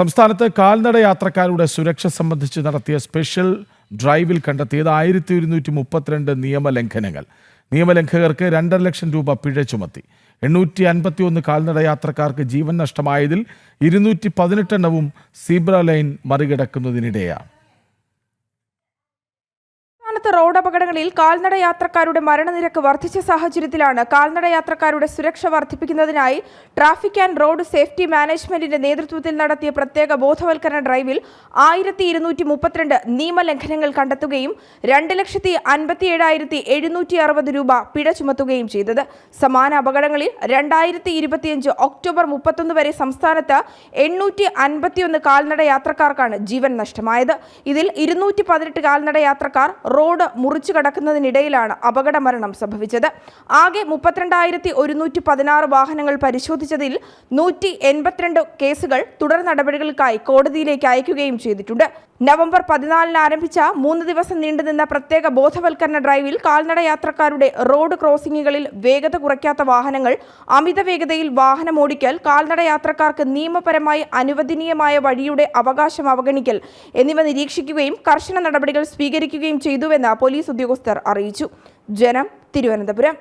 സംസ്ഥാനത്ത് കാൽനട യാത്രക്കാരുടെ സുരക്ഷ സംബന്ധിച്ച് നടത്തിയ സ്പെഷ്യൽ ഡ്രൈവിൽ കണ്ടെത്തിയത് ആയിരത്തി ഒരുന്നൂറ്റി മുപ്പത്തിരണ്ട് നിയമലംഘനങ്ങൾ. നിയമലംഘകർക്ക് രണ്ടര ലക്ഷം രൂപ പിഴ ചുമത്തി. എണ്ണൂറ്റി അൻപത്തി ഒന്ന് കാൽനട യാത്രക്കാർക്ക് ജീവൻ നഷ്ടമായതിൽ ഇരുന്നൂറ്റി പതിനെട്ടെണ്ണവും സീബ്ര ലൈൻ മറികടക്കുന്നതിനിടെയാണ്. സംസ്ഥാനത്ത് റോഡ് അപകടങ്ങളിൽ കാൽനട യാത്രക്കാരുടെ മരണനിരക്ക് വർദ്ധിച്ച സാഹചര്യത്തിലാണ് കാൽനട യാത്രക്കാരുടെ സുരക്ഷ വർദ്ധിപ്പിക്കുന്നതിനായി ട്രാഫിക് ആൻഡ് റോഡ് സേഫ്റ്റി മാനേജ്മെന്റിന്റെ നേതൃത്വത്തിൽ നടത്തിയ പ്രത്യേക ബോധവൽക്കരണ ഡ്രൈവിൽ ആയിരത്തി ഇരുന്നൂറ്റി മുപ്പത്തിരണ്ട് നിയമലംഘനങ്ങൾ കണ്ടെത്തുകയും രണ്ട് ലക്ഷത്തി അൻപത്തി ഏഴായിരത്തി എഴുന്നൂറ്റി അറുപത് രൂപ പിഴ ചുമത്തുകയും ചെയ്തത്. സമാന അപകടങ്ങളിൽ രണ്ടായിരത്തി ഇരുപത്തിയഞ്ച് ഒക്ടോബർ മുപ്പത്തൊന്ന് വരെ സംസ്ഥാനത്ത് എണ്ണൂറ്റി അൻപത്തിയൊന്ന് കാൽനട യാത്രക്കാർക്കാണ് ജീവൻ നഷ്ടമായത്. ഇതിൽ ഇരുന്നൂറ്റി പതിനെട്ട് കാൽനട യാത്രക്കാർ റോഡ് മുറിച്ചു കടക്കുന്നതിനിടയിലാണ് അപകട മരണം സംഭവിച്ചത്. ആകെ മുപ്പത്തിരണ്ടായിരത്തി ഒരുന്നൂറ്റി പതിനാറ് വാഹനങ്ങൾ പരിശോധിച്ചതിൽ നൂറ്റി എൺപത്തിരണ്ട് കേസുകൾ തുടർ നടപടികൾക്കായി കോടതിയിലേക്ക് അയക്കുകയും ചെയ്തിട്ടുണ്ട്. നവംബർ പതിനാലിന് ആരംഭിച്ച മൂന്ന് ദിവസം നീണ്ടുനിന്ന പ്രത്യേക ബോധവൽക്കരണ ഡ്രൈവിൽ കാൽനട യാത്രക്കാരുടെ റോഡ് ക്രോസിംഗുകളിൽ വേഗത കുറയ്ക്കാത്ത വാഹനങ്ങൾ അമിത വേഗതയിൽ വാഹനമോടിക്കൽ കാൽനട യാത്രക്കാർക്ക് നിയമപരമായി അനുവദനീയമായ വഴിയുടെ അവകാശം അവഗണിക്കൽ എന്നിവ നിരീക്ഷിക്കുകയും കർശന നടപടികൾ സ്വീകരിക്കുകയും ചെയ്തുവെന്ന് പോലീസ് ഉദ്യോഗസ്ഥർ അറിയിച്ചു. ജനം തിരുവനന്തപുരം.